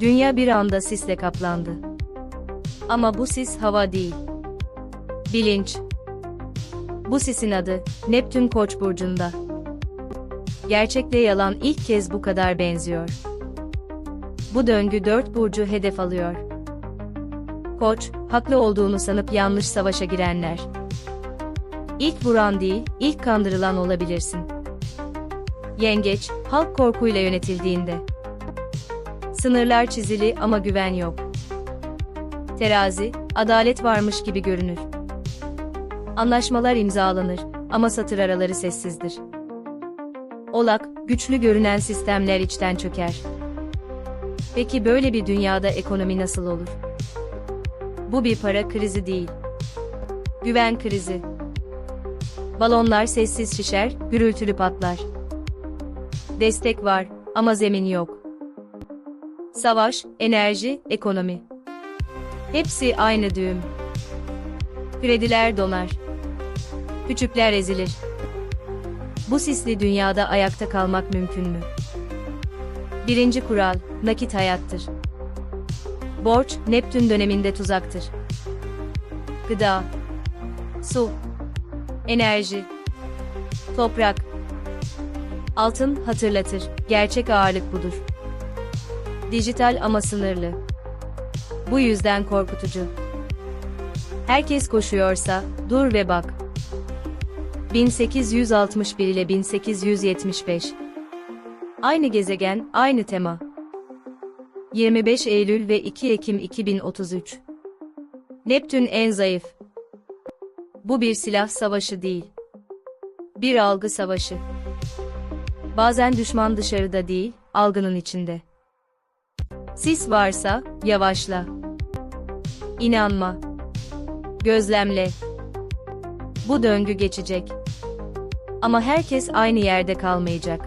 Dünya bir anda sisle kaplandı. Ama bu sis hava değil. Bilinç. Bu sisin adı, Neptün Koç burcunda. Gerçekle yalan ilk kez bu kadar benziyor. Bu döngü dört burcu hedef alıyor. Koç, haklı olduğunu sanıp yanlış savaşa girenler. İlk vuran değil, ilk kandırılan olabilirsin. Yengeç, halk korkuyla yönetildiğinde. Sınırlar çizili ama güven yok. Terazi, adalet varmış gibi görünür. Anlaşmalar imzalanır ama satır araları sessizdir. Olak, güçlü görünen sistemler içten çöker. Peki böyle bir dünyada ekonomi nasıl olur? Bu bir para krizi değil. Güven krizi. Balonlar sessiz şişer, gürültülü patlar. Destek var ama zemin yok. Savaş, enerji, ekonomi. Hepsi aynı düğüm. Krediler donar. Küçükler ezilir. Bu sisli dünyada ayakta kalmak mümkün mü? Birinci kural, nakit hayattır. Borç, Neptün döneminde tuzaktır. Gıda, su, enerji, toprak, altın hatırlatır, gerçek ağırlık budur. Dijital ama sınırlı. Bu yüzden korkutucu. Herkes koşuyorsa, dur ve bak. 1861 ile 1875 Aynı gezegen, aynı tema. 25 Eylül ve 2 Ekim 2033 Neptün en zayıf. Bu bir silah savaşı değil. Bir algı savaşı. Bazen düşman dışarıda değil, algının içinde. Sis varsa, yavaşla. İnanma. Gözlemle. Bu döngü geçecek. Ama herkes aynı yerde kalmayacak.